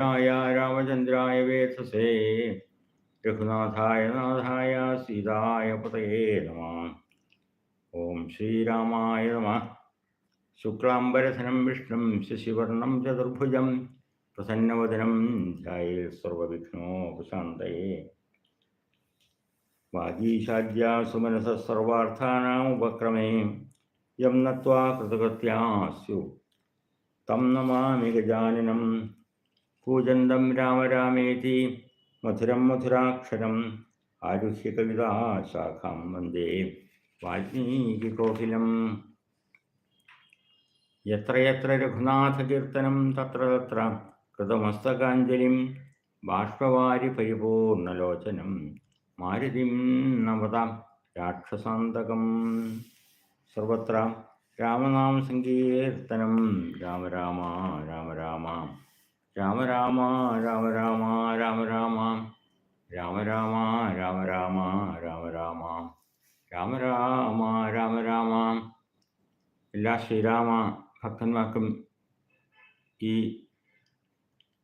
രാമചന്ദ്രായ വേധസേ രഘുനാഥായ നാഥായ സീതായ പതയേ നമ ഓം ശ്രീരാമായ നമ ശുക്ലാംബരധനം വിഷ്ണു ശശിവർണം ചതുർഭുജം പ്രസന്നവദനം ധ്യായേ സർവവിഘ്നോപശാന്തയേ വാഗീശാദ്യാ സുമനസ സർവാർത്ഥാനാമുപക്രമേ യം നത്വാ കൃതകൃത്യാസ്യു തം നമാമി ഗജാനനം കൂജന്തം രാമരാമേതി മധുരം മധുരാക്ഷരം ആരുഹ്യ കവിതാ ശാഖാം വന്ദേ വാൽമീകികോകിലം. എത്രയെത്ര രഘുനാഥ കീർത്തനം തത്ര തത്ര കൃതമസ്തകാഞ്ജലിം ബാഷ്പവാരി പരിപൂർണലോചനം മാരുതിം നവത രാക്ഷസാന്തകം. സർവത്ര രാമനാമ സങ്കീർത്തനം രാമ രാമ രാമ രാമ. രാമ രാമ രാമ രാമ രാമ രാമ. രാമ രാമ രാമ രാമ രാമ രാമ. രാമ രാമ രാമ രാമ. എല്ലാ ശ്രീരാമ ഭക്തന്മാർക്കും ഈ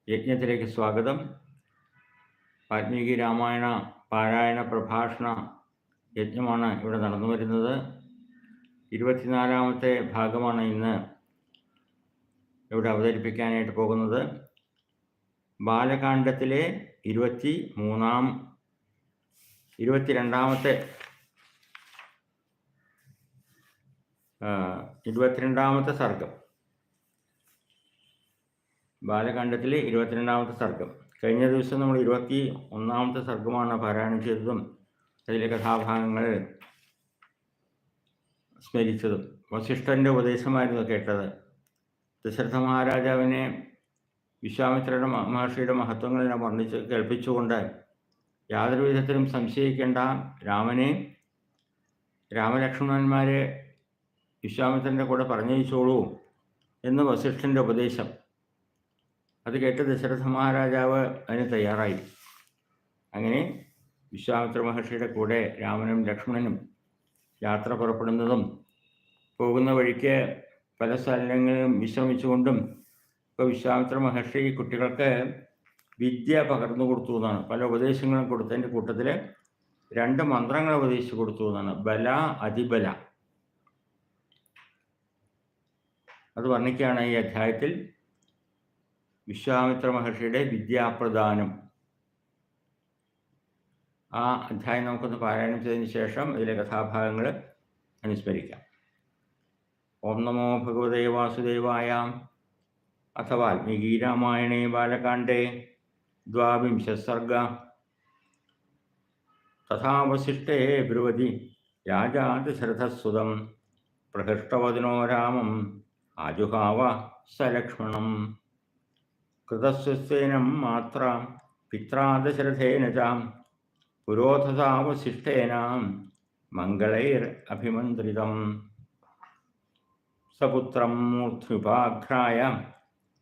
യജ്ഞത്തിലേക്ക് സ്വാഗതം. വാൽമീകി രാമായണ പാരായണ പ്രഭാഷണ യജ്ഞമാണ് ഇവിടെ നടന്നു വരുന്നത്. ഇരുപത്തിനാലാമത്തെ ഭാഗമാണ് ഇന്ന് ഇവിടെ അവതരിപ്പിക്കാനായിട്ട് പോകുന്നത്. ബാലകാണ്ഡത്തിലെ ഇരുപത്തി മൂന്നാം ഇരുപത്തിരണ്ടാമത്തെ ഇരുപത്തിരണ്ടാമത്തെ സർഗം. ബാലകാണ്ഡത്തിലെ ഇരുപത്തിരണ്ടാമത്തെ സർഗം. കഴിഞ്ഞ ദിവസം നമ്മൾ ഇരുപത്തി ഒന്നാമത്തെ സർഗമാണ് പാരായണം ചെയ്തതും അതിലെ കഥാഭാഗങ്ങൾ സ്മരിച്ചതും. വസിഷ്ഠന്റെ ഉപദേശമായിരുന്നു കേട്ടത്. ദശരഥ മഹാരാജാവിനെ വിശ്വാമിത്രയുടെ മഹർഷിയുടെ മഹത്വങ്ങളെ വർണിച്ച് കേൾപ്പിച്ചുകൊണ്ട് യാതൊരു വിധത്തിലും സംശയിക്കേണ്ട രാമനെ രാമലക്ഷ്മണന്മാരെ വിശ്വാമിത്രന്റെ കൂടെ പറഞ്ഞയച്ചോളൂ എന്ന് വസിഷ്ഠന്റെ ഉപദേശം. അത് കേട്ട് ദശരഥ മഹാരാജാവ് അതിന് തയ്യാറായി. അങ്ങനെ വിശ്വാമിത്ര മഹർഷിയുടെ കൂടെ രാമനും ലക്ഷ്മണനും യാത്ര പുറപ്പെടുന്നതും പോകുന്ന വഴിക്ക് പല സ്ഥലങ്ങളിലും വിശ്രമിച്ചുകൊണ്ടും ഇപ്പോൾ വിശ്വാമിത്ര മഹർഷി കുട്ടികൾക്ക് വിദ്യ പകർന്നു കൊടുത്തു എന്നാണ്. പല ഉപദേശങ്ങളും കൊടുത്തതിന്റെ കൂട്ടത്തിൽ രണ്ട് മന്ത്രങ്ങൾ ഉപദേശിച്ചു കൊടുത്തു എന്നാണ്. ബല അതിബല. അത് വർണിക്കുകയാണ് ഈ അധ്യായത്തിൽ വിശ്വാമിത്ര മഹർഷിയുടെ വിദ്യാപ്രദാനം. ആ അധ്യായം നമുക്കൊന്ന് പാരായണം ചെയ്തതിന് ശേഷം ഇതിലെ കഥാഭാഗങ്ങൾ അനുസ്മരിക്കാം. ഓം നമോ ഭഗവതേ വാസുദേവായ अथ वाल्मीकिरामायणे बालकाण्डे द्वाविंशत्सर्ग तथा वसिष्ठे ब्रुवति याजातिशरथस्सुतं प्रहृष्टवदनो रामम् आजुहाव स लक्ष्मणं कृतस्वस्तेनं मात्रा पित्रा दशरथेन च पुरोधसा वसिष्ठेन मङ्गलैरभिमन्त्रितं सपुत्रं मूर्ध्युपाघ्राय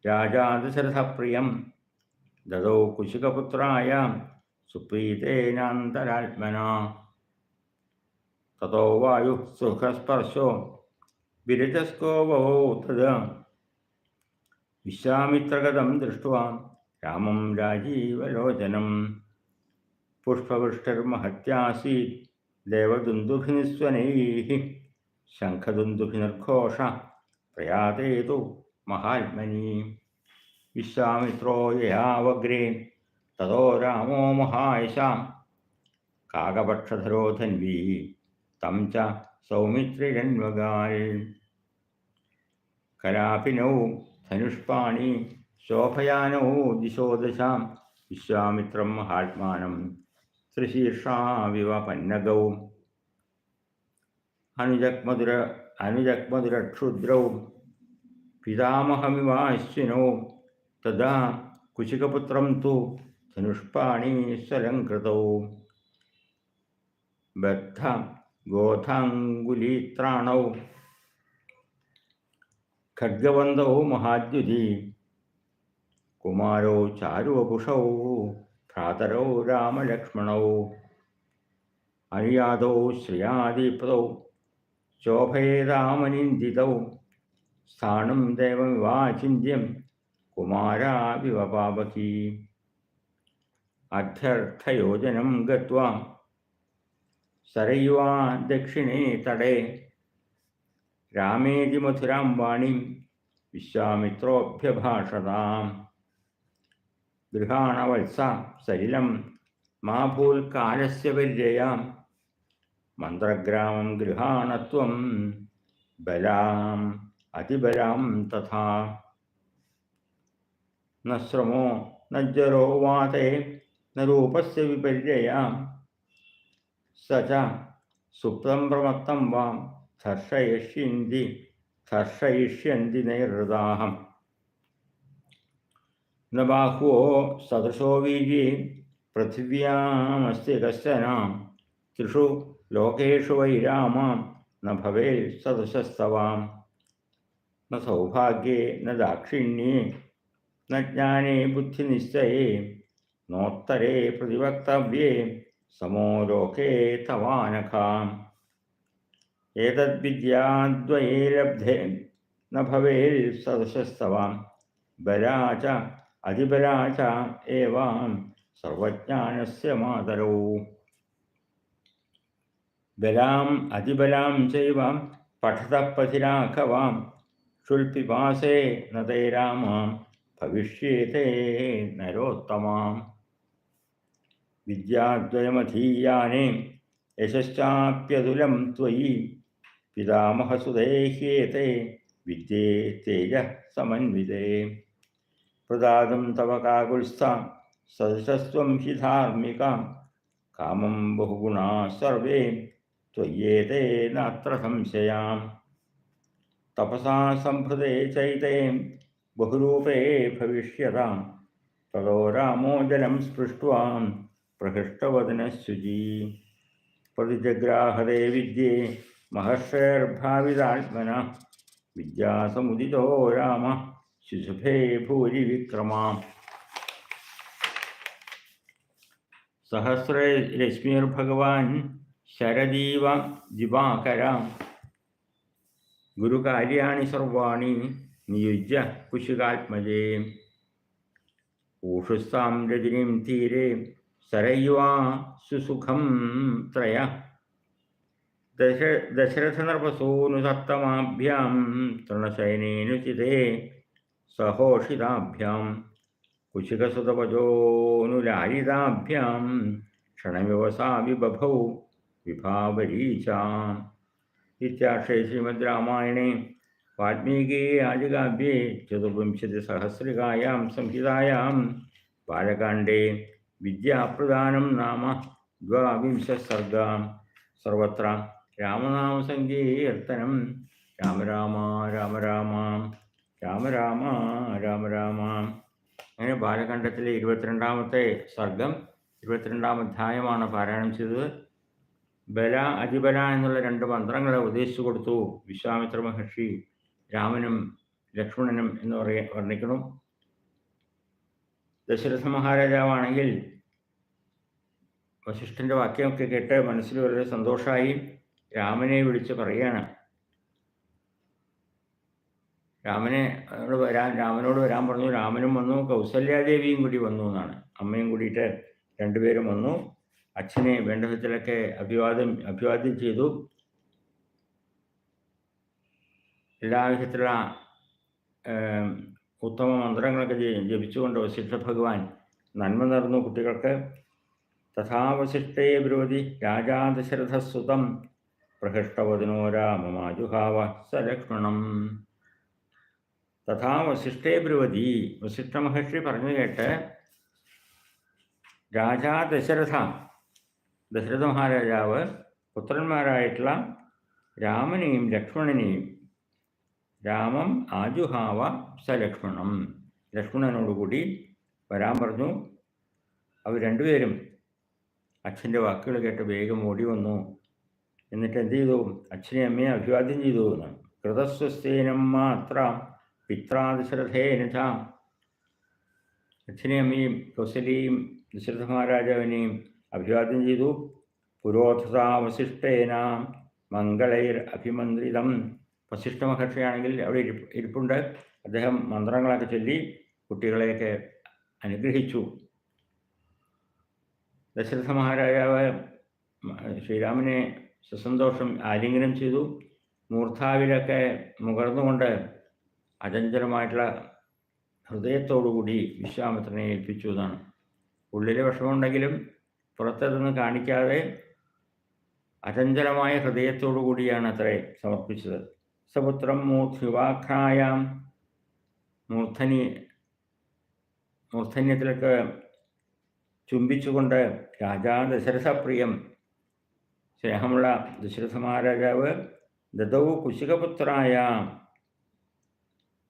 രാജാദശരഥപ്രിയം ദദോ കുശികപുത്രായ സുപ്രീതേനാന്തരാത്മന തതോ വായു സുഖസ്പർശോ വിരജസ്കോപോ തത് വിശ്വാമിത്രഗതം ദൃഷ്ട്വാ രാമം രാജീവലോചനം. പുഷ്പവൃഷ്ടിർമഹത്യാസീത് ദേവദുന്ദുഭിനിസ്വനൈ ശംഖദുന്ദുഭിനിർഘോഷ പ്രയാതേതു മഹാത്മനി. വിശ്വാമിത്രോ യയാവഗ്രേ. തതോ രാമോ മഹായശാം. കാകപക്ഷധരോ ധന്വീ തം ച സൗമിത്രിരൺവകാൽ കലാപിനൗ ധനുഷ്പാണി. ശോഭയാനോ ദിശോദശാം. വിശ്വാമിത്രം മഹാത്മാനം. ത്രിശീർഷാവിവ പന്നഗൗ. അനുജഗ്മധുര അനുജഗ്മധുരക്ഷുദ്രൗ. പിതാമഹമിവാശ്വിനോ തഥാ കുശികപുത്രം തു ധനുഷ്പാണീസ്വലംകൃതൗ ബദ്ധ ഗോധാങ്കുലീത്രാണൗ ഖഡ്ഗവന്തൗ മഹാദ്യുതി കുമാരോ ചാരുവപുഷൗ ഭ്രാതരോ രാമലക്ഷ്മണൗ അനുയാതൗ ശ്രിയാദീപതൗ ശോഭയേതാമനിന്ദിതൗ സ്ഥാനം ദേവമിവാചിന്യം കുമാരാവിവ പാപകീ. അധ്യർത്ഥയോജനം ഗത്വാ സരയുവാ ദക്ഷിണേ തടേ. രാമേതി മധുരാം വാണിം വിശ്വാമിത്രോഭ്യഭാഷതാം. ഗൃഹാണവത്സ സലിലം മാ ഭൂൽ കാലസ്യ വര്യയാം മന്ത്രഗ്രാമം ഗൃഹാണത്വം ബലാം. अतिबलां तथा न श्रमो न ज्वरो वाते न रूपस्य विपर्ययाम् स च सुप्तं प्रमत्तं वां धर्षयिष्यन्ति धर्षयिष्यन्ति नैहृदाहम् न बाह्वो सदृशो वीर्ये पृथिव्यामस्ति कश्चन, त्रिषु लोकेषु वै रामां न भवेत् सदृशस्तवां सौभाग्ये, न दाक्षिण्ये, न ज्ञाने बुद्धिनिश्चये, नोत्तरे प्रतिवक्तव्ये, समो लोके तवानखाम्। एतद्विद्याद्वये लब्धे, न भवेत् सदृशस्तवां बला च, अधिबला च एवां सर्वज्ञानस्य मातरौ। बलाम् अधिबलां चैव पठतः पथिराघवां ക്ഷുൽപിപാസേ നതേരാമാം ഭവിഷ്യത്തെ നരോത്തമാം. വിദ്യാദ്വയമധീയാനെ യശശ്ചാപ്യതുലം ത്വയി പിതാമഹസുദേഹ്യേതേ വിദ്യേ തേജ സമന്വിതേ. പ്രദാതും തവ കാകുൽസ്ഥ സദശസ്വം ഹി ധാർമ്മിക കാമം ബഹുഗുണാ സർവേ त्वय्येते नात्र संशयाम् तपसा संहृदे चैते बहुरूपे भविष्यता। तदो रामो जलं स्पृष्ट्वा प्रहृष्टवदनशुचि प्रतिजग्राहदे विद्ये महर्षेर्भाविदात्मना विद्यासमुदितो राम। शिशुभे भूरि विक्रमा। सहस्ररश्मिर्भगवान् शरदीव दिवाकरा ഗുരുകാര്യാണി സർവാണി നിയുജ്യ കുശികാത്മജേ. ഊഷുസ്താം രജനീം തീരെ സരയുവാ സുസുഖം ത്രയ. ദശ ദശരഥനർവസൂനുസത്തമാഭ്യാം തൃണശയനേനുചിതേ സഹോഷിതാഭ്യാം. കുശികസുതപജോനുലാരിതാഭ്യാം ക്ഷണവ്യവസാ വിബഭൗ വിഭാവരീചാം ഇത്യാശയ ശ്രീമദ് രാമായണേ വാൽമീകേ ആദികാവ്യേ ചതുർവിംശതിസഹസ്രികായാം സംഹിതായാം. ബാലകാണ്ഡേ വിദ്യാപ്രധാനം നാമ ദ്വാവിംശസർഗം. സർവത്ര രാമനാമസങ്കീർത്തനം രാമ രാമ രാമ രാമ രാമ രാമ രാമ രാമ. അങ്ങനെ ബാലകണ്ഡത്തിലെ ഇരുപത്തിരണ്ടാമത്തെ സർഗം ഇരുപത്തിരണ്ടാം അധ്യായമാണ് പാരായണം ചെയ്തത്. ബല അതിബല എന്നുള്ള രണ്ട് മന്ത്രങ്ങളെ ഉദ്ദേശിച്ചു കൊടുത്തു. വിശ്വാമിത്ര മഹർഷി രാമനും ലക്ഷ്മണനും എന്ന് പറയ വർണിക്കണം ദശരഥ മഹാരാജാവാണെങ്കിൽ വശിഷ്ഠന്റെ വാക്യമൊക്കെ കേട്ട് മനസ്സിൽ വളരെ സന്തോഷമായി രാമനെ വിളിച്ച് പറയാണ്. രാമനെ വരാൻ രാമനോട് വരാൻ പറഞ്ഞു. രാമനും വന്നു. കൗസല്യാദേവിയും കൂടി വന്നു എന്നാണ്. അമ്മയും കൂടിയിട്ട് രണ്ടുപേരും വന്നു. അച്ഛനെ വേണ്ട വിധത്തിലൊക്കെ അഭിവാദം അഭിവാദ്യം ചെയ്തു. എല്ലാ വിധത്തിലുള്ള ഉത്തമ മന്ത്രങ്ങളൊക്കെ ജപിച്ചുകൊണ്ട് വസിഷ്ഠ ഭഗവാൻ നന്മ നിറഞ്ഞു കുട്ടികൾക്ക്. തഥാവശിഷ്ടേ രാജാ രാജാദശരഥസുതം പ്രഹൃഷ്ടവതിനോ രാമമാജുഹാവ സലക്ഷ്മണം. തഥാ വസിഷ്ഠേ ബ്രുവതി വസിഷ്ഠ മഹർഷി പറഞ്ഞു കേട്ട് രാജാ ദശരഥ ദശരഥ മഹാരാജാവ് പുത്രന്മാരായിട്ടുള്ള രാമനെയും ലക്ഷ്മണനെയും രാമം ആജുഹാവ സ ലക്ഷ്മണം ലക്ഷ്മണനോടുകൂടി വരാൻ പറഞ്ഞു. അവർ രണ്ടുപേരും അച്ഛന്റെ വാക്കുകൾ കേട്ട് വേഗം ഓടി വന്നു. എന്നിട്ട് എന്ത് ചെയ്തു? അച്ഛനെ അമ്മയെ അഭിവാദ്യം ചെയ്തു. എന്ന് കൃതസ്വസ്ഥേനം മാത്ര പിത്രാദശരഥേനഥ അച്ഛനെയും അമ്മയും കൗസലിയും ദശരഥ മഹാരാജാവിനെയും അഭിവാദ്യം ചെയ്തു. പുരോധസാവശിഷ്ടേന മംഗളൈർ അഭിമന്ത്രിതം. വസിഷ്ഠ മഹർഷിയാണെങ്കിൽ അവിടെ ഇരിപ്പുണ്ട്. അദ്ദേഹം മന്ത്രങ്ങളൊക്കെ ചൊല്ലി കുട്ടികളെയൊക്കെ അനുഗ്രഹിച്ചു. ദശരഥ മഹാരാജാവ് ശ്രീരാമനെ സസന്തോഷം ആലിംഗനം ചെയ്തു. മൂർധാവിലൊക്കെ മുകർന്നുകൊണ്ട് അചഞ്ചലമായിട്ടുള്ള ഹൃദയത്തോടുകൂടി വിശ്വാമിത്രനെ ഏൽപ്പിച്ചു എന്നാണ്. ഉള്ളിലെ വിഷമമുണ്ടെങ്കിലും പുറത്തതൊന്നും കാണിക്കാതെ അചഞ്ചലമായ ഹൃദയത്തോടു കൂടിയാണ് അത്രേ സമർപ്പിച്ചത്. സപുത്രം മൂർധിവാഖ്യായാം മൂർധനി മൂർധന്യത്തിലൊക്കെ ചുംബിച്ചുകൊണ്ട് രാജാ ദശരഥപ്രിയം സ്നേഹമുള്ള ദശരഥ മഹാരാജാവ് ദതൗ കുശികപുത്രായ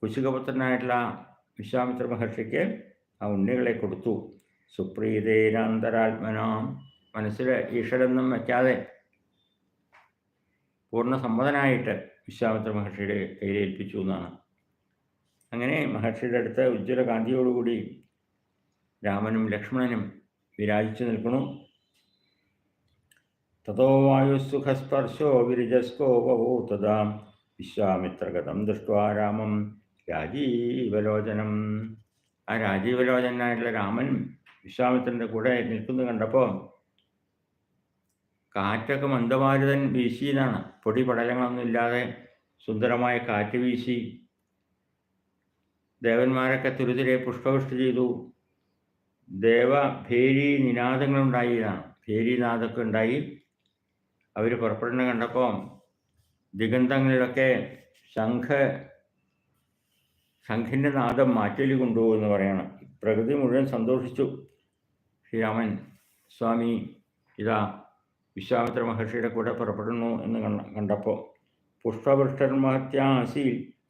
കുശികപുത്രനായിട്ടുള്ള വിശ്വാമിത്ര മഹർഷിക്ക് ആ ഉണ്ണികളെ കൊടുത്തു. സുപ്രീതേനാന്തരാത്മനാം മനസ്സിൽ ഈശ്വരൊന്നും വയ്ക്കാതെ പൂർണ സമ്മതനായിട്ട് വിശ്വാമിത്ര മഹർഷിയുടെ കയ്യിലേൽപ്പിച്ചു എന്നാണ്. അങ്ങനെ മഹർഷിയുടെ അടുത്ത് ഉജ്ജ്വല കാന്തിയോടുകൂടി രാമനും ലക്ഷ്മണനും വിരാജിച്ചു നിൽക്കുന്നു. തതോ വായുസുഖസ്പർശോ വിരജസ്കോപവോ തഥാ വിശ്വാമിത്രഗതം ദൃഷ്ട്വാ രാമം രാജീവലോചനം. ആ രാജീവലോചനായിട്ടുള്ള രാമൻ വിശ്വാമിത്രന്റെ കൂടെ നിൽക്കുന്നത് കണ്ടപ്പോൾ കാറ്റൊക്കെ മന്ദമാരുതൻ വീശിയതാണ്. പൊടി പടലങ്ങളൊന്നും ഇല്ലാതെ സുന്ദരമായ കാറ്റ് വീശി. ദേവന്മാരൊക്കെ തുരുതിരെ പുഷ്പവൃഷ്ടി ചെയ്തു. ദേവ ഭേരി നിനാദങ്ങളുണ്ടായതാണ് ഭേരിനാദമൊക്കെ ഉണ്ടായി. അവർ പുറപ്പെടുന്ന കണ്ടപ്പോൾ ദിഗന്ധങ്ങളിലൊക്കെ ശംഖ ശംഖിന്റെ നാദം മാറ്റലി കൊണ്ടുപോകുമെന്ന് പറയണം. പ്രകൃതി മുഴുവൻ സന്തോഷിച്ചു. ശ്രീരാമൻ സ്വാമി ഇതാ വിശ്വാമിത്ര മഹർഷിയുടെ കൂടെ പുറപ്പെടുന്നു എന്ന് കണ്ട കണ്ടപ്പോൾ പുഷ്പവൃഷ്ടർമഹത്യാസി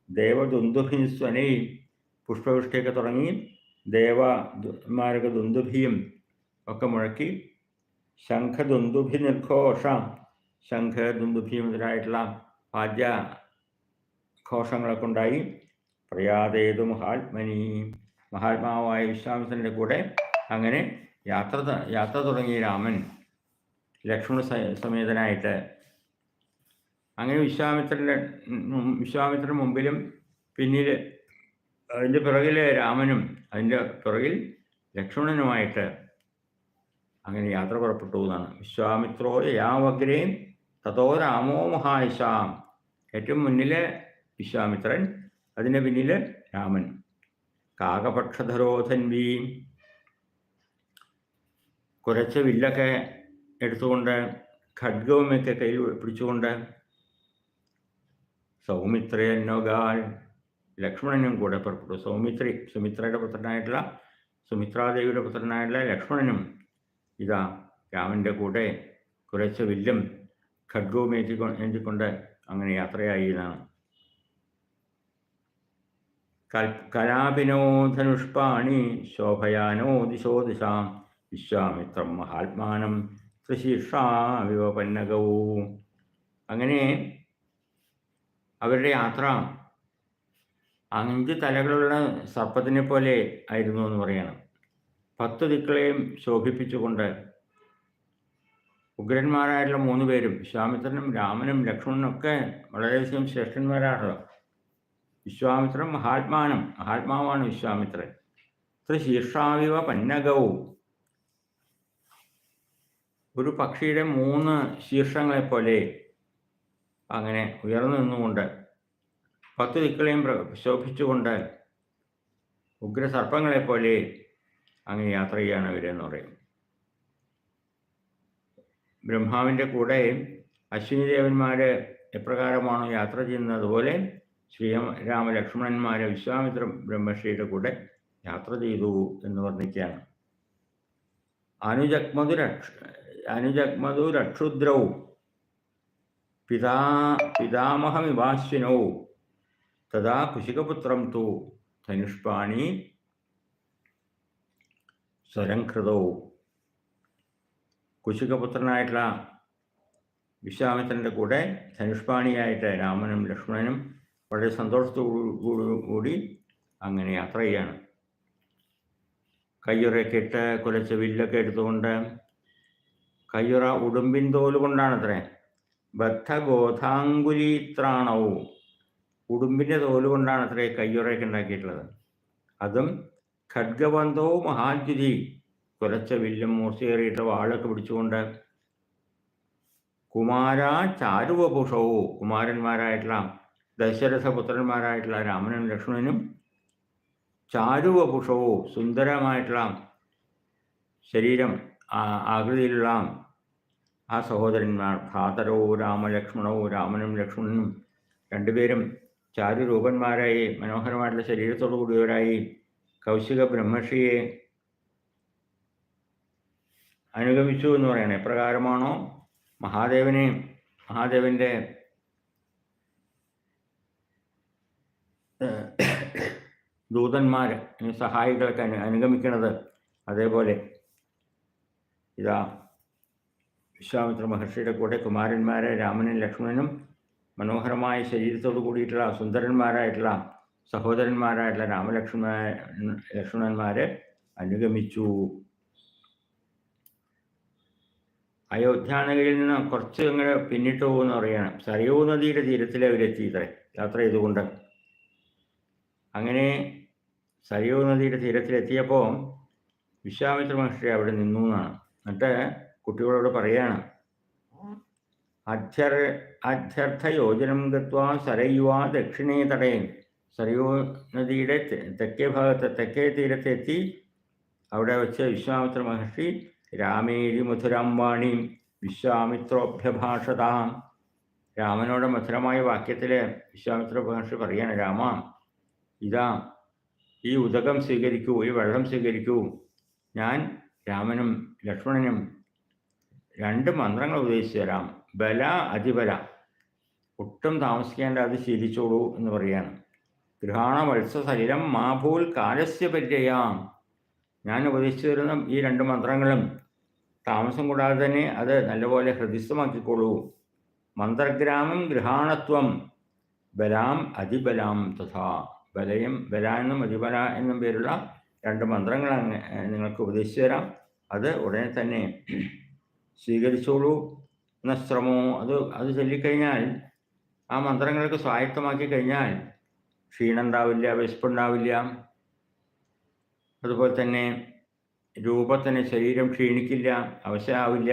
ദേവദുന്ദുഭിസ്വനൈ പുഷ്പവൃഷ്ടിയൊക്കെ തുടങ്ങി ദേവമാരക ദുന്ദുഭിയും ഒക്കെ മുഴക്കി ശംഖദുന്ദുഭി നിർഘോഷ. ശംഖ ദുന്ദുഭി മുതലായിട്ടുള്ള വാദ്യ ഘോഷങ്ങളൊക്കെ ഉണ്ടായി പ്രയാതേതു മഹാത്മനി മഹാത്മാവായ വിശ്വാമിത്രന്റെ കൂടെ അങ്ങനെ യാത്ര യാത്ര തുടങ്ങിയ രാമൻ ലക്ഷ്മണ സമേതനായിട്ട് അങ്ങനെ വിശ്വാമിത്രന്റെ ഉം, മുമ്പിലും പിന്നിൽ അതിന്റെ പിറകിൽ രാമനും അതിന്റെ പിറകിൽ ലക്ഷ്മണനുമായിട്ട് അങ്ങനെ യാത്ര പുറപ്പെട്ടു എന്നാണ്. വിശ്വാമിത്രോ യാവഗ്രേം തതോ രാമോ മഹായിഷാം ഏറ്റവും മുന്നിൽ വിശ്വാമിത്രൻ അതിന്റെ പിന്നിൽ രാമൻ. കാകപക്ഷധരോധൻവി കുരച്ച വില്ലൊക്കെ എടുത്തുകൊണ്ട് ഖഡ്ഗവുമൊക്കെ കയ്യിൽ പിടിച്ചുകൊണ്ട് സൗമിത്രയന്നോഗാൽ ലക്ഷ്മണനും കൂടെ പുറപ്പെട്ടു. സൗമിത്രി സുമിത്രയുടെ പുത്രനായിട്ടുള്ള സുമിത്രാദേവിയുടെ പുത്രനായിട്ടുള്ള ലക്ഷ്മണനും ഇതാ രാമന്റെ കൂടെ കുറച്ച് വില്ലും ഖഡ്ഗവും ഏറ്റിക്കൊ ഏറ്റിക്കൊണ്ട് അങ്ങനെ യാത്രയായി എന്നാണ്. കലാപിനോ ധനുഷ്പാണി ശോഭയാനോ ദിശോ ദിശാം വിശ്വാമിത്രം മഹാത്മാനം ത്രിശീർഷാവിവ അങ്ങനെ അവരുടെ യാത്ര അഞ്ച് തലകളുള്ള സർപ്പത്തിനെ പോലെ ആയിരുന്നു എന്ന് പറയണം. പത്ത് ദിക്കളെയും ശോഭിപ്പിച്ചുകൊണ്ട് ഉഗ്രന്മാരായിട്ടുള്ള മൂന്ന് പേരും വിശ്വാമിത്രനും രാമനും ലക്ഷ്മണനും ഒക്കെ വളരെയധികം ശ്രേഷ്ഠന്മാരാണല്ലോ. വിശ്വാമിത്രൻ മഹാത്മാനം മഹാത്മാവാണ് വിശ്വാമിത്രൻ. ശീർഷാവിവ പന്നകവും ഒരു പക്ഷിയുടെ മൂന്ന് ശീർഷങ്ങളെപ്പോലെ അങ്ങനെ ഉയർന്നു നിന്നുകൊണ്ട് പത്ത് ദിക്കളെയും ഉഗ്ര സർപ്പങ്ങളെ ഉഗ്രസർപ്പങ്ങളെപ്പോലെ അങ്ങനെ യാത്ര ചെയ്യാണ് അവരെന്ന് പറയും. ബ്രഹ്മാവിന്റെ കൂടെ അശ്വിനി ദേവന്മാർ എപ്രകാരമാണോ യാത്ര ചെയ്യുന്നത് അതുപോലെ ശ്രീരാമ ലക്ഷ്മണന്മാരെ വിശ്വാമിത്ര ബ്രഹ്മശ്രീയുടെ കൂടെ യാത്ര ചെയ്തു എന്ന് വർണിക്കുകയാണ്. അനുജഗ്മതു രക്ഷ അനുജഗ്മതു രക്ഷുദ്രൗ. പിതാ പിതാമഹമിവാശ്വിനൗ. തഥാ കുശികപുത്രം തു. ധനുഷ്പാണി സ്വരംകൃതൗ. കുശികപുത്രനായിട്ടുള്ള വിശ്വാമിത്രന്റെ കൂടെ ധനുഷ്പാണിയായിട്ട് രാമനും ലക്ഷ്മണനും വളരെ സന്തോഷത്തോടു കൂടി അങ്ങനെ യാത്ര ചെയ്യാണ്. കയ്യുറയൊക്കെ ഇട്ട് കുലച്ച വില്ലൊക്കെ എടുത്തുകൊണ്ട് കയ്യുറ ഉടുമ്പിൻ തോൽ കൊണ്ടാണത്രേ. ബദ്ധഗോധാങ്കുലീത്രാണവും ഉടുമ്പിന്റെ തോൽ കൊണ്ടാണ് അത്രേ കയ്യുറയൊക്കെ ഉണ്ടാക്കിയിട്ടുള്ളത്. അതും ഖഡ്ഗബന്ധവും മഹാദ്യുതി കുലച്ച വില്ലും മൂർച്ചയേറിയിട്ട് വാളൊക്കെ പിടിച്ചുകൊണ്ട് കുമാര ചാരുവപുഷവും കുമാരന്മാരായിട്ടുള്ള ദശരഥപുത്രന്മാരായിട്ടുള്ള രാമനും ലക്ഷ്മണനും ചാരുവപുഷവും സുന്ദരമായിട്ടുള്ള ശരീരം ആകൃതിയിലുള്ള ആ സഹോദരന്മാർ ഭ്രാതരോ രാമലക്ഷ്മണോ രാമനും ലക്ഷ്മണനും രണ്ടുപേരും ചാരുരൂപന്മാരായി മനോഹരമായിട്ടുള്ള ശരീരത്തോടു കൂടിയവരായി കൗശിക ബ്രഹ്മർഷിയെ അനുഗമിച്ചു എന്ന് പറയണേ. എപ്രകാരമാണോ മഹാദേവനെ മഹാദേവന്റെ ഏഹ്, ദൂതന്മാർ സഹായികളൊക്കെ അനുഗമിക്കുന്നത് അതേപോലെ. ഇതാ വിശ്വാമിത്ര മഹർഷിയുടെ കൂടെ കുമാരന്മാരെ രാമനും ലക്ഷ്മണനും മനോഹരമായ ശരീരത്തോടു കൂടിയിട്ടുള്ള സുന്ദരന്മാരായിട്ടുള്ള സഹോദരന്മാരായിട്ടുള്ള രാമലക്ഷ്മണ ലക്ഷ്മണന്മാരെ അനുഗമിച്ചു. അയോധ്യാനഗരിയിൽ നിന്ന് കുറച്ച് അങ്ങനെ പിന്നിട്ട് പോകുമെന്ന് പറയാണ് സരയൂ നദിയുടെ തീരത്തിൽ അവരെത്തിയത്രേ യാത്ര ചെയ്തുകൊണ്ട്. അങ്ങനെ സരയൂ നദിയുടെ തീരത്തിലെത്തിയപ്പോൾ വിശ്വാമിത്ര മഹർഷി അവിടെ നിന്നു എന്നാണ്. എന്നിട്ട് കുട്ടികളോട് പറയാണ്. അധ്യർ അധ്യർത്ഥയോജനം ഗത്വാ സരയുവ ദക്ഷിണേ തടയൻ. സരയൂ നദിയുടെ തെക്കേ ഭാഗത്ത് തെക്കേ തീരത്തെത്തി അവിടെ വെച്ച് വിശ്വാമിത്ര മഹർഷി രാമേരി മധുരം വാണിയും വിശ്വാമിത്രോഭ്യഭാഷതാം രാമനോട് മധുരമായ വാക്യത്തിൽ വിശ്വാമിത്ര മഹർഷി പറയാണ് രാമ ഇതാ ഈ ഉദകം സ്വീകരിക്കൂ ഈ വെള്ളം സ്വീകരിക്കൂ. ഞാൻ രാമനും ലക്ഷ്മണനും രണ്ട് മന്ത്രങ്ങൾ ഉപദേശിച്ചു തരാം ബല അതിബല ഒട്ടും താമസിക്കേണ്ട അത് ശീലിച്ചോളൂ എന്ന് പറയാണ് ഗൃഹാണ ശരീരം മാഭൂൽ കാലസ്യ പര്യയാം. ഞാൻ ഉപദേശിച്ചു തരുന്ന ഈ രണ്ട് മന്ത്രങ്ങളും താമസം കൂടാതെ തന്നെ അത് നല്ലപോലെ ഹൃദയസ്ഥമാക്കിക്കോളൂ മന്ത്രഗ്രാമം ഗൃഹാണത്വം. ബലാം അതിബലാം തഥാ. ബലയും ബല എന്നും അതിബല എന്നും പേരുള്ള രണ്ട് മന്ത്രങ്ങൾ നിങ്ങൾക്ക് ഉപദേശിച്ചു തരാം. അത് ഉടനെ തന്നെ സ്വീകരിച്ചോളൂ എന്ന ശ്രമമോ അത് അത് ചൊല്ലിക്കഴിഞ്ഞാൽ ആ മന്ത്രങ്ങൾക്ക് സ്വായത്തമാക്കി കഴിഞ്ഞാൽ ക്ഷീണുണ്ടാവില്ല വിശപ്പുണ്ടാവില്ല. അതുപോലെ തന്നെ രൂപത്തിന് ശരീരം ക്ഷീണിക്കില്ല അവശയാവില്ല.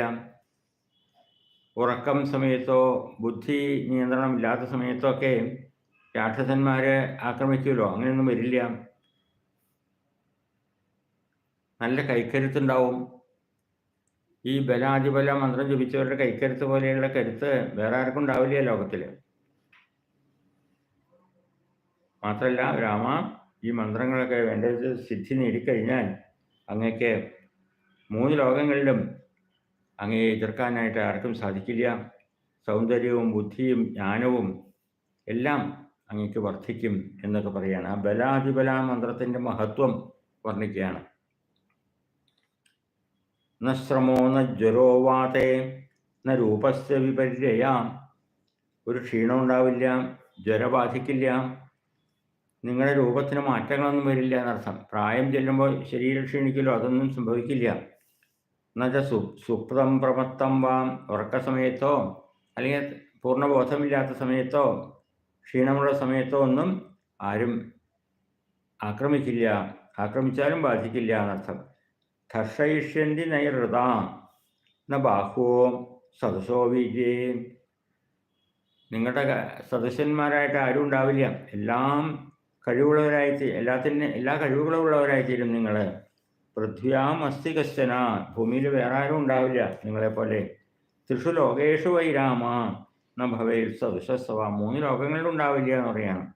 ഉറക്കം സമയത്തോ ബുദ്ധി നിയന്ത്രണം ഇല്ലാത്ത സമയത്തോ ഒക്കെ രാക്ഷസന്മാരെ ആക്രമിക്കുമല്ലോ അങ്ങനെയൊന്നും വരില്ല. നല്ല കൈക്കരുത്തുണ്ടാവും. ഈ ബലാധിബല മന്ത്രം ജപിച്ചവരുടെ കൈക്കരുത്ത് പോലെയുള്ള കരുത്ത് വേറെ ആർക്കും ഉണ്ടാവില്ല ലോകത്തിൽ മാത്രമല്ല രാമ ഈ മന്ത്രങ്ങളൊക്കെ വേണ്ട സിദ്ധി നേടിക്കഴിഞ്ഞാൽ അങ്ങക്ക് മൂന്ന് ലോകങ്ങളിലും അങ്ങയെ എതിർക്കാനായിട്ട് ആർക്കും സാധിക്കില്ല. സൗന്ദര്യവും ബുദ്ധിയും ജ്ഞാനവും എല്ലാം അങ്ങക്ക് വർദ്ധിക്കും എന്നൊക്കെ പറയുകയാണ് ആ ബലാധിബല മന്ത്രത്തിന്റെ മഹത്വം വർണിക്കുകയാണ്. ന ശ്രമോ ന ജ്വരോ വാതേ ന രൂപസ് വിപര്യയാം. ഒരു ക്ഷീണം ഉണ്ടാവില്ല ജ്വര ബാധിക്കില്ല. നിങ്ങളുടെ രൂപത്തിന് മാറ്റങ്ങളൊന്നും വരില്ല എന്നർത്ഥം. പ്രായം ചെല്ലുമ്പോൾ ശരീരം ക്ഷീണിക്കലോ അതൊന്നും സംഭവിക്കില്ല. എന്നുവെച്ചാൽ സു സുപ്തം പ്രമത്തം വാം ഉറക്ക സമയത്തോ അല്ലെങ്കിൽ പൂർണബോധമില്ലാത്ത സമയത്തോ ക്ഷീണമുള്ള സമയത്തോ ഒന്നും ആരും ആക്രമിക്കില്ല ആക്രമിച്ചാലും ബാധിക്കില്ല എന്നർത്ഥം. ധർഷയിഷ്യന്തി നൈഹൃത ബാഹുവോ സദസോ വിജയും നിങ്ങളുടെ സദസ്യന്മാരായിട്ട് ആരും ഉണ്ടാവില്ല. എല്ലാം കഴിവുള്ളവരായിട്ട് എല്ലാത്തിനും എല്ലാ കഴിവുകളും ഉള്ളവരായിത്തീരും നിങ്ങൾ പൃഥ്വിയാം അസ്ഥി കശ്ചന. ഭൂമിയിൽ വേറെ ആരും ഉണ്ടാവില്ല നിങ്ങളെപ്പോലെ. തൃശു ലോകേഷു വൈരാമ. ന ഭവേൽ സദൃശസ്വ മൂന്ന് ലോകങ്ങളിൽ ഉണ്ടാവില്ല എന്ന് പറയാണ്.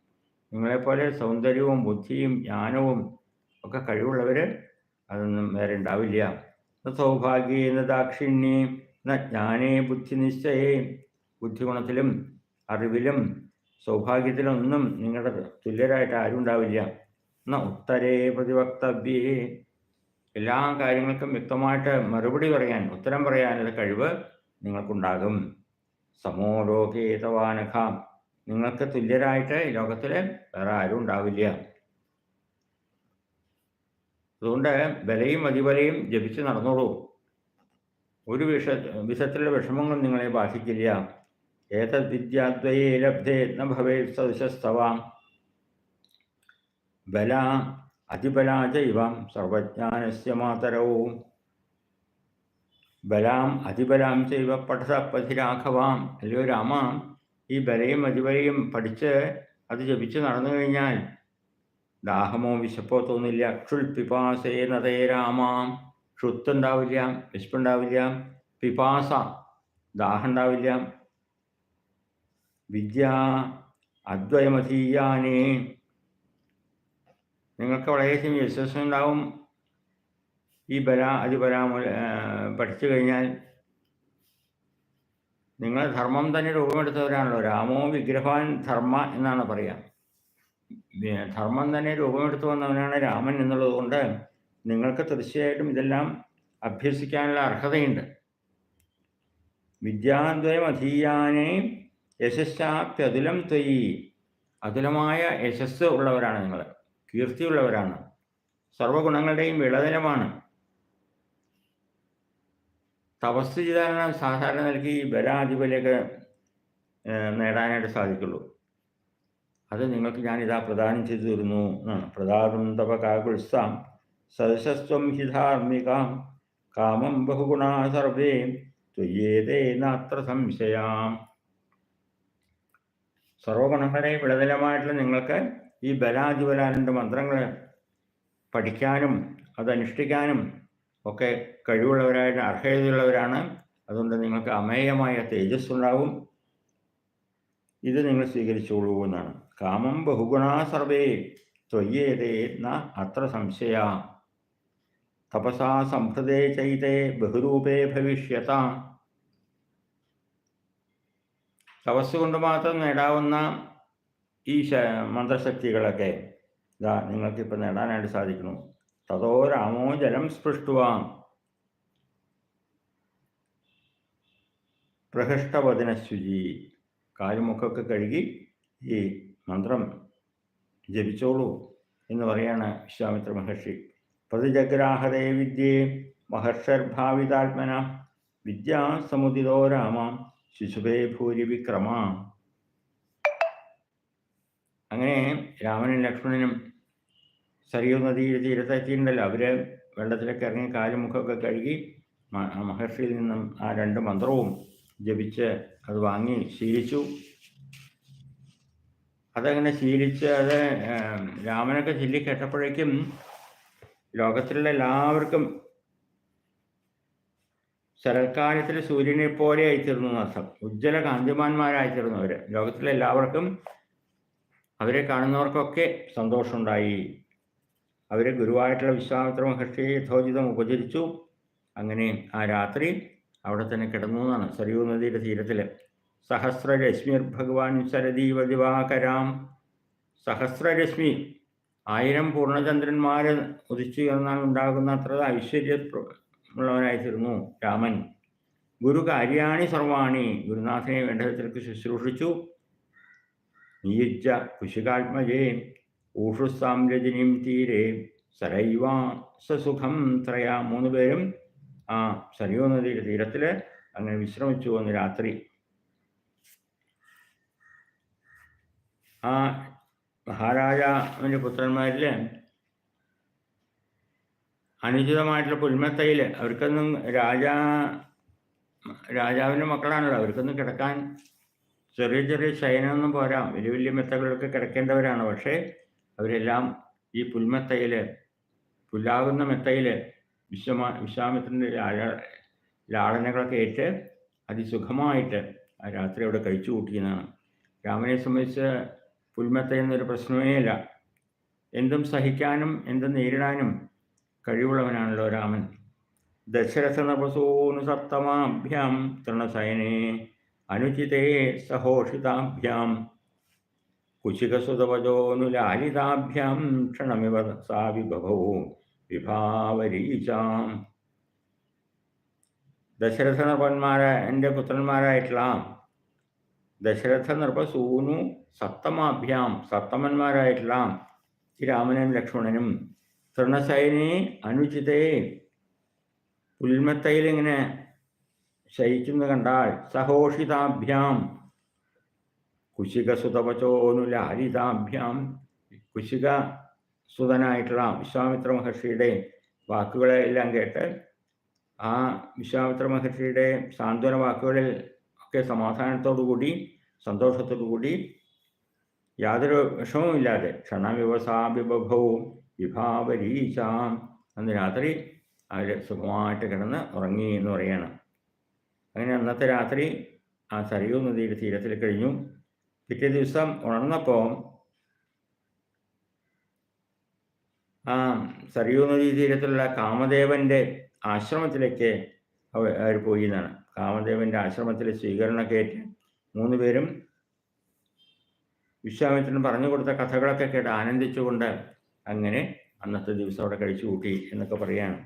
നിങ്ങളെപ്പോലെ സൗന്ദര്യവും ബുദ്ധിയും ജ്ഞാനവും ഒക്കെ കഴിവുള്ളവർ അതൊന്നും വേറെ ഉണ്ടാവില്ല. സൗഭാഗ്യേന ദാക്ഷിണ്യേ ന ജ്ഞാനേ ബുദ്ധി നിശ്ചയേ ബുദ്ധിഗുണത്തിലും അറിവിലും സൗഭാഗ്യത്തിലൊന്നും നിങ്ങളുടെ തുല്യരായിട്ട് ആരും ഉണ്ടാവില്ല. ന ഉത്തരേ പ്രതിവക്തവ്യേ. എല്ലാ കാര്യങ്ങൾക്കും വ്യക്തമായിട്ട് മറുപടി പറയാൻ ഉത്തരം പറയാനുള്ള കഴിവ് നിങ്ങൾക്കുണ്ടാകും. സമോ ലോകേതവാനഖ നിങ്ങൾക്ക് തുല്യരായിട്ട് ഈ ലോകത്തിൽ വേറെ ആരും ഉണ്ടാവില്ല. അതുകൊണ്ട് ബലയും അതിബലയും ജപിച്ച് നടന്നോളൂ. ഒരു വിഷ വിഷത്തിലുള്ള വിഷമങ്ങളും നിങ്ങളെ ബാധിക്കില്ല. ഏതത് വിദ്യാദ്വയേ ലബ്ധേ ന ഭവേ സദൃശസ്തവാം. ബല അതിബലാ ചൈവം സർവജ്ഞാനസ്യ മാതരവും ബലാം അതിബലാം ചെയ്വ പഠസപ്പതിരാഘവാം അല്ലയോ രാമ ഈ ബലയും അതിബലയും പഠിച്ച് അത് ജപിച്ച് നടന്നു കഴിഞ്ഞാൽ ദാഹമോ വിശപ്പോ തോന്നില്ല ക്ഷുൽപിപാസേ നതേ രാമാം. ക്ഷുത്തുണ്ടാവില്ല വിശപ്പുണ്ടാവില്ല. പിപാസ ദാഹം ഉണ്ടാവില്ല വിദ്യ അദ്വയമധീയാനേ. നിങ്ങൾക്ക് വളരെയധികം വിശ്വാസം ഉണ്ടാവും. ഈ ബല അതിബല പഠിച്ചു കഴിഞ്ഞാൽ നിങ്ങൾ ധർമ്മം തന്നെ രൂപമെടുത്തവരാണല്ലോ. രാമോ വിഗ്രഹാൻ ധർമ്മ എന്നാണ് പറയാം ധർമ്മം തന്നെ രൂപമെടുത്തു വന്നവനാണ് രാമൻ എന്നുള്ളത് കൊണ്ട് നിങ്ങൾക്ക് തീർച്ചയായിട്ടും ഇതെല്ലാം അഭ്യസിക്കാനുള്ള അർഹതയുണ്ട്. വിദ്യാദ്വയം അധീയാനെ യശസ്സാപ്യതുലം ത്വയി. അതുലമായ യശസ് ഉള്ളവരാണ് നിങ്ങൾ. കീർത്തിയുള്ളവരാണ് സർവഗുണങ്ങളുടെയും വിളതലമാണ് തപസ് ചെയ്താലാണ് സാധാരണ ഈ ബലാധിപലൊക്കെ നേടാനായിട്ട് സാധിക്കുള്ളൂ. അത് നിങ്ങൾക്ക് ഞാൻ ഇതാ പ്രദാനം ചെയ്തു തരുന്നു എന്നാണ്. പ്രദാനം തപ കാകുത്സാം സദശസ്വം ഹി കാമം ബഹുഗുണാ സർവേ ത്വയ്യേതേ നാത്ര സംശയാം. സർവഗുണങ്ങളെ വിളതലമായിട്ടുള്ള നിങ്ങൾക്ക് ഈ ബലാധിപലാനന്റെ മന്ത്രങ്ങൾ പഠിക്കാനും അതനുഷ്ഠിക്കാനും ഒക്കെ കഴിവുള്ളവരായിട്ട് അർഹതയുള്ളവരാണ്. അതുകൊണ്ട് നിങ്ങൾക്ക് അമേയമായ തേജസ് ഉണ്ടാവും ഇത് നിങ്ങൾ സ്വീകരിച്ചോളൂ എന്നാണ്. കാമം ബഹുഗുണാ സർവേ ത്വയ്യേതേ ന അത്ര സംശയ. തപസാ സംഹൃതേ ചൈതേ ബഹുരൂപേ ഭവിഷ്യത. തപസ് കൊണ്ട് മാത്രം നേടാവുന്ന ഈ മന്ത്രശക്തികളൊക്കെ ഇതാ നിങ്ങൾക്കിപ്പോൾ നേടാനായിട്ട് സാധിക്കുന്നു. തതോ രാമോ ജലം സ്പൃഷ്ടുവാം. പ്രഹഷ്ടവദനശുചി കാലുമുഖമൊക്കെ കഴുകി ഈ മന്ത്രം ജപിച്ചോളൂ എന്ന് പറയാണ് വിശ്വാമിത്ര മഹർഷി. പ്രതിജഗ്രാഹതേ വിദ്യേ മഹർഷർഭാവിതാത്മന വിദ്യാസമുദിതോ രാമ. ശിശുഭേ ഭൂരി വിക്രമ. അങ്ങനെ രാമനും ലക്ഷ്മണനും സരിയു നദിയിൽ തീരത്തെത്തിയിട്ടുണ്ടല്ലോ അവർ വെള്ളത്തിലൊക്കെ ഇറങ്ങി കാലും മുഖമൊക്കെ കഴുകി മഹർഷിയിൽ നിന്നും ആ രണ്ട് മന്ത്രവും ജപിച്ച് അത് വാങ്ങി ശീലിച്ചു. അതങ്ങനെ ശീലിച്ച് അത് രാമനൊക്കെ ചൊല്ലി കേട്ടപ്പോഴേക്കും ലോകത്തിലുള്ള എല്ലാവർക്കും ശരത്കാലത്തിൽ സൂര്യനെ പോലെ ആയിത്തീർന്നു അർത്ഥം ഉജ്ജ്വല കാന്തിമാന്മാരായിത്തീർന്നു അവർ ലോകത്തിലെ എല്ലാവർക്കും അവരെ കാണുന്നവർക്കൊക്കെ സന്തോഷമുണ്ടായി. അവരെ ഗുരുവായിട്ടുള്ള വിശ്വാമിത്ര മഹർഷിയെ യഥോചിതം ഉപചരിച്ചു. അങ്ങനെ ആ രാത്രി അവിടെ തന്നെ കിടന്നു എന്നാണ് സരയൂ നദിയുടെ തീരത്തിൽ സഹസ്രരശ്മിർ ഭഗവാൻ സരദീവതിവാകരാം സഹസ്രരശ്മി ആയിരം പൂർണചന്ദ്രന്മാരെ ഉദിച്ചു ചേർന്നാൽ ഉണ്ടാകുന്ന അത്ര ഐശ്വര്യ ഉള്ളവനായിത്തീർന്നു രാമൻ. ഗുരു കാര്യാണി സർവാണി. ഗുരുനാഥനെ വേണ്ട വിധത്തിലേക്ക് ശുശ്രൂഷിച്ചു. നിയുജ്ജ കുശികാത്മജേ ഊഷുസാം രജനിയും തീരെ സരൈവാ സസുഖം ത്രയ. മൂന്ന് പേരും ആ സരിയോ നദിയുടെ തീരത്തിൽ അങ്ങനെ വിശ്രമിച്ചു വന്ന് രാത്രി. ആ മഹാരാജാവിന്റെ പുത്രന്മാരിൽ അനുചിതമായിട്ടുള്ള പുൽമത്തയിൽ അവർക്കൊന്നും രാജാ രാജാവിന്റെ മക്കളാണല്ലോ. അവർക്കൊന്നും കിടക്കാൻ ചെറിയ ചെറിയ ശയനമൊന്നും പോരാ. വലിയ വലിയ മെത്തകളിലൊക്കെ കിടക്കേണ്ടവരാണ്. പക്ഷേ അവരെല്ലാം ഈ പുൽമെത്തയിൽ പുല്ലാകുന്ന മെത്തയിൽ വിശ്വമാ വിശ്വാമിത്രന്റെ ലാളനകളൊക്കെ ഏറ്റ് അതിസുഖമായിട്ട് ആ രാത്രി അവിടെ കഴിച്ചു കൂട്ടിയെന്നാണ്. രാമനെ സംബന്ധിച്ച് പുൽമത്ത എന്നൊരു പ്രശ്നമേ അല്ല. എന്തും സഹിക്കാനും എന്തും നേരിടാനും കഴിവുള്ളവനാണല്ലോ രാമൻ. ദശരഥ നപസൂനു സപ്തമാഭ്യാം തൃണസയനെ അനുചിതേ സഹോഷിതാഭ്യാം. കുശികസുതവജോനുലാലിതാഭ്യാം ക്ഷണമിവ സാ വിഭവോ വിഭാവരീചാം. ദശരഥ നൃപന്മാരായ എന്റെ പുത്രന്മാരായിട്ടുള്ള ദശരഥ നൃപസൂനു സപ്തമാഭ്യാം സപ്തമന്മാരായിട്ടുള്ള രാമനും ലക്ഷ്മണനും. തൃണസൈനെ അനുചിതേ പുൽമത്തയിലിങ്ങനെ ശയിക്കുന്ന കണ്ടാൽ സഹോഷിതാഭ്യാം. കുശിക സുതവചോനുലാലിതാഭ്യാം കുശിക സുതനായിട്ടുള്ള വിശ്വാമിത്ര മഹർഷിയുടെ വാക്കുകളെ എല്ലാം കേട്ട് ആ വിശ്വാമിത്ര മഹർഷിയുടെ സാന്ത്വന വാക്കുകളിൽ ഒക്കെ സമാധാനത്തോടുകൂടി സന്തോഷത്തോടുകൂടി യാതൊരു വിഷമവുമില്ലാതെ ക്ഷണവിവസാഭിബഭവും വിഭാവരീശാം അന്ന് രാത്രി അവർ സുഖമായിട്ട് കിടന്ന് ഉറങ്ങി എന്ന് പറയണം. അങ്ങനെ അന്നത്തെ രാത്രി ആ സരയൂ നദിയുടെ തീരത്തിൽ കഴിഞ്ഞു. പിറ്റേ ദിവസം ഉണർന്നപ്പോൾ ആ സരയൂ നദീ തീരത്തിലുള്ള കാമദേവന്റെ ആശ്രമത്തിലേക്ക് അവ അവർ പോയി എന്നാണ് കാമദേവന്റെ ആശ്രമത്തിലെ സ്വീകരണമൊക്കെ ഏറ്റ് മൂന്ന് പേരും വിശ്വാമിത്രൻ പറഞ്ഞു കൊടുത്ത കഥകളൊക്കെ കേട്ട് ആനന്ദിച്ചുകൊണ്ട് അങ്ങനെ അന്നത്തെ ദിവസം അവിടെ കഴിച്ചു കൂട്ടി എന്നൊക്കെ പറയാണ്.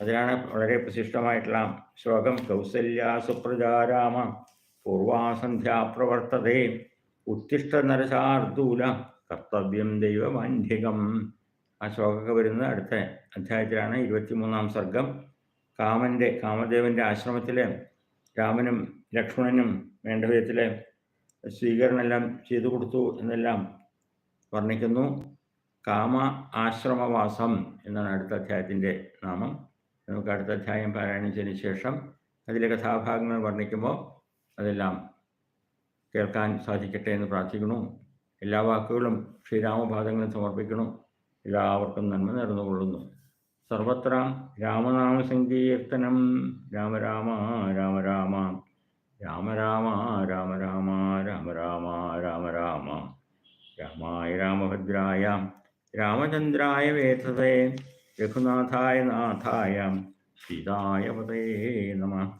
അതിലാണ് വളരെ പ്രശിഷ്ടമായിട്ടുള്ള ശ്ലോകം കൗസല്യ സുപ്രജാരാമ പൂർവാസന്ധ്യാ ഉത്തിഷ്ഠ നരശാർദൂല കർത്തവ്യം ദൈവമാന്ധികം ആ ശ്ലോകമൊക്കെ വരുന്നത് അടുത്ത അധ്യായത്തിലാണ്. ഇരുപത്തിമൂന്നാം സർഗം. കാമന്റെ കാമദേവന്റെ ആശ്രമത്തിലെ രാമനും ലക്ഷ്മണനും വേണ്ട സ്വീകരണം സ്വീകരണമെല്ലാം ചെയ്തു കൊടുത്തു എന്നെല്ലാം വർണിക്കുന്നു. കാമ ആശ്രമവാസം എന്നാണ് അടുത്ത അധ്യായത്തിന്റെ നാമം. നമുക്ക് അടുത്ത അധ്യായം പാരായണിച്ചതിന് ശേഷം അതിലെ കഥാഭാഗങ്ങൾ വർണിക്കുമ്പോൾ അതെല്ലാം കേൾക്കാൻ സാധിക്കട്ടെ എന്ന് പ്രാർത്ഥിക്കുന്നു. എല്ലാ വാക്കുകളും ശ്രീരാമപാദങ്ങളും സമർപ്പിക്കണം എല്ലാവർക്കും നന്മ നേർന്നുകൊള്ളുന്നു. സർവത്ര രാമനാമ സങ്കീർത്തനം രാമ രാമ രാമ രാമ. രാമ രാമ രാമ രാമ രാമ രാമ രാമ രാമ. രാമായ രാമഭദ്രായ രാമചന്ദ്രായ വേധസേ രഘുനാഥായ നാഥായ സീതായ പതേ നമ.